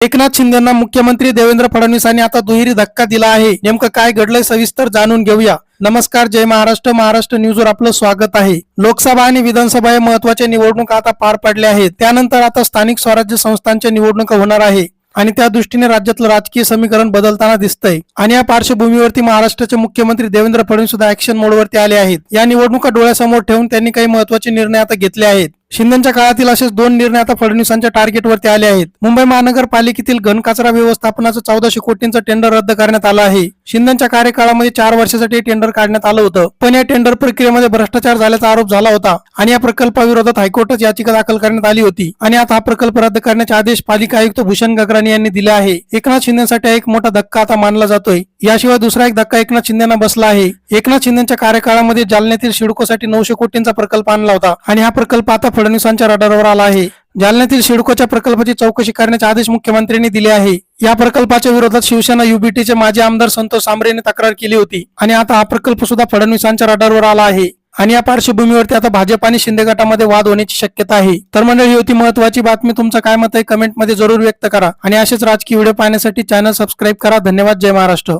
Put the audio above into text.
एकनाथ शिंदेना मुख्यमंत्री देवेंद्र फडणवीसांनी आता दुहेरी धक्का दिला आहे. नेमकं काय घडलंय सविस्तर जाणून घेऊया. नमस्कार जय महाराष्ट्र. महाराष्ट्र न्यूजवर आपलं स्वागत आहे. लोकसभा आणि विधानसभा या महत्त्वाच्या निवडणुका आता पार पडल्या आहेत. त्यानंतर आता स्थानिक स्वराज्य संस्थांच्या निवडणुका होणार आहे. आणि त्या दृष्टीने राज्यातलं राजकीय समीकरण बदलताना दिसतंय. आणि या पार्श्वभूमीवरती महाराष्ट्राचे मुख्यमंत्री देवेंद्र फडणवीस सुद्धा ऍक्शन मोडवरती आले आहेत. या निवडणुका डोळ्यासमोर ठेवून त्यांनी काही महत्त्वाचे निर्णय आता घेतले आहेत. शिंदेच्या काळातील असेच दोन निर्णय आता फडणवीसांच्या टार्गेटवरती आले आहेत. मुंबई महानगरपालिकेतील घनकचरा व्यवस्थापनाचं चौदाशे कोटींचं टेंडर रद्द करण्यात आलं आहे. शिंदेच्या कार्यकाळामध्ये चार वर्षासाठी टेंडर काढण्यात आलं होतं. पण या टेंडर प्रक्रियेमध्ये भ्रष्टाचार झाल्याचा आरोप झाला होता आणि या प्रकल्पाविरोधात हायकोर्टात याचिका दाखल करण्यात आली होती. आणि आता हा प्रकल्प रद्द करण्याचे आदेश पालिका आयुक्त भूषण गगराणी यांनी दिले आहे. एकनाथ शिंदेसाठी एक मोठा धक्का आता मानला जातोय. याशिवाय दुसरा एक धक्का एकनाथ शिंदेना बसला आहे. एकनाथ शिंदेच्या कार्यकाळामध्ये जालन्यातील शिडकोसाठी नऊशे कोटींचा प्रकल्प आणला होता आणि हा प्रकल्प आता फडणवीसांच्या रडारवर आला आहे. जालन्यातील सिडकोच्या प्रकल्पाची चौकशी करण्याचे आदेश मुख्यमंत्र्यांनी दिले आहे. या प्रकल्पाच्या विरोधात शिवसेना युबीटीचे माजी आमदार संतोष सांबरे यांनी तक्रार केली होती आणि आता हा प्रकल्प सुद्धा फडणवीसांच्या रडारवर आला आहे. आणि या पार्श्वभूमीवरती आता भाजप आणि शिंदे गटामध्ये वाद होण्याची शक्यता आहे. तर मंडळी ही होती महत्वाची बातमी. तुमचं काय मत आहे कमेंटमध्ये जरूर व्यक्त करा आणि असेच राजकीय व्हिडिओ पाहण्यासाठी चॅनल सबस्क्राईब करा. धन्यवाद. जय महाराष्ट्र.